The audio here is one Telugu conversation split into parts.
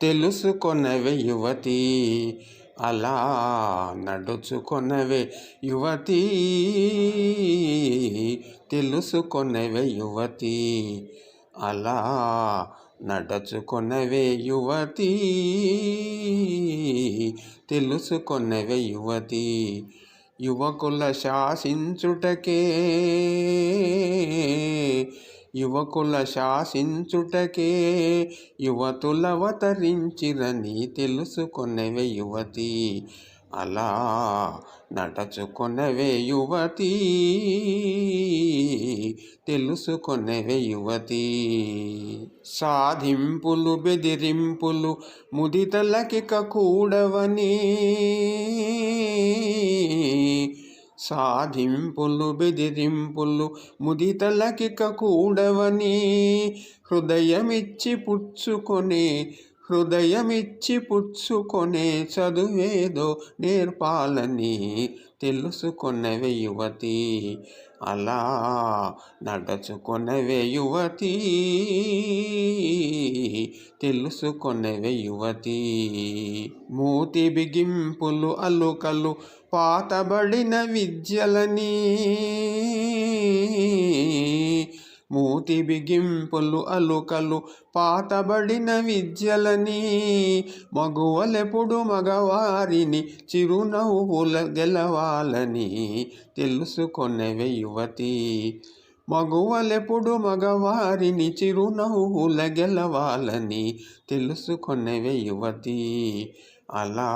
తెలుసుకొనవే యువతి అలా నడుచుకొనవే యువతి తెలుసుకొనవే యువతి అలా నడుచుకొనవే యువతి తెలుసుకొనవే యువతి యువకుల శాసించుటకే యువకుల శాసించుటకే యువతులవతరించిరని తెలుసుకొనవే యువతి. అలా నడచుకొనవే యువతి. తెలుసుకొనవే యువతి. సాధింపులు బెదిరింపులు ముదితలకిక కూడవని. సాధింపులు బెదిరింపులు ముదితలకిక కూడవని హృదయమిచ్చి పుచ్చుకొని హృదయమిచ్చి పుచ్చుకొనే చదువేదో నేర్పాలని తెలుసుకొనవే యువతి. అలా నడుచుకొనవే యువతి. తెలుసుకొనవే యువతి. మూతి బిగింపులు అలుకలు పాతబడిన విద్యలని. మూతి బిగింపులు అలుకలు పాతబడిన విద్యలని మగువలెప్పుడు మగవారిని చిరునవ్వుల గెలవాలని తెలుసుకొనవే యువతి. మగువలెప్పుడు మగవారిని చిరునవ్వుల గెలవాలని తెలుసుకొనవే యువతి. అలా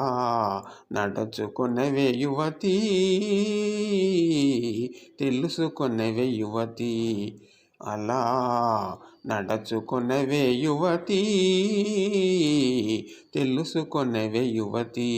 నడుచుకునేవే యువతి తెలుసుకునేవే యువతి. అలా నడుచుకొనవే యువతి తెలుసుకొనవే యువతి.